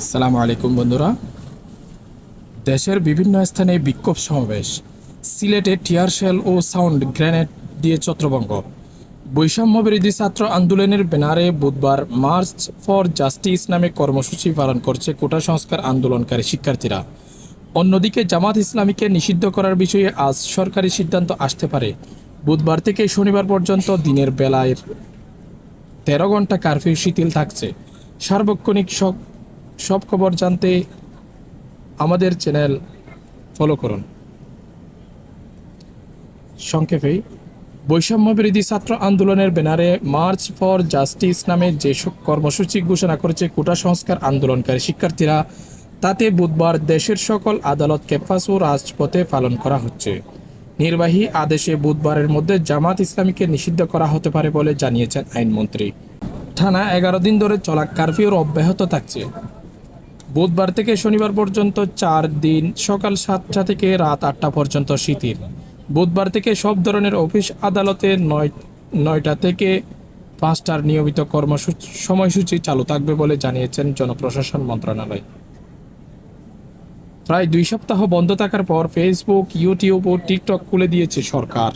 আসসালামু আলাইকুম বন্ধুরা। দেশের বিভিন্ন স্থানে বিক্ষোভ সমাবেশ। সিলেটে টিয়ার শেল ও সাউন্ড গ্রেনেড দিয়ে ছত্রভঙ্গ। বৈষম্য বিরোধী ছাত্র আন্দোলনের ব্যানারে বুধবার মার্চ ফর জাস্টিস নামে কর্মসূচি পালন করছে কোটা সংস্কার আন্দোলনকারী শিক্ষার্থীরা। অন্যদিকে জামাত ইসলামীকে নিষিদ্ধ করার বিষয়ে আজ সরকারি সিদ্ধান্ত আসতে পারে। বুধবার থেকে শনিবার পর্যন্ত দিনের বেলায় তেরো ঘণ্টা কারফিউ শিথিল থাকছে। সার্বক্ষণিক সব খবর জানতে আমাদের চ্যানেল ফলো করুন। সংক্ষেপে বৈষম্য বিরোধী ছাত্র আন্দোলনের ব্যানারে মার্চ ফর জাস্টিস নামে যেসব কর্মসূচি ঘোষণা করেছে কোটা সংস্কার আন্দোলনকারী শিক্ষার্থীরা, তাতে বুধবার দেশের সকল আদালত ক্যাম্পাস ও রাজপথে পালন করা হচ্ছে। নির্বাহী আদেশে বুধবারের মধ্যে জামাত ইসলামীকে নিষিদ্ধ করা হতে পারে বলে জানিয়েছেন আইনমন্ত্রী। থানা এগারো দিন ধরে চলা কারফিউর অব্যাহত থাকছে। বুধবার থেকে শনিবার পর্যন্ত চার দিন, সকাল সাতটা থেকে রাত আটটা পর্যন্ত শিথিল। বুধবার থেকে সব ধরনের অফিস আদালতে নয় নয়টা থেকে পাঁচটার নিয়মিত কর্মসূচি সময়সূচি চালু থাকবে বলে জানিয়েছেন জনপ্রশাসন মন্ত্রণালয়। প্রায় দুই সপ্তাহ বন্ধ থাকার পর ফেসবুক ইউটিউব ও টিকটক খুলে দিয়েছে সরকার।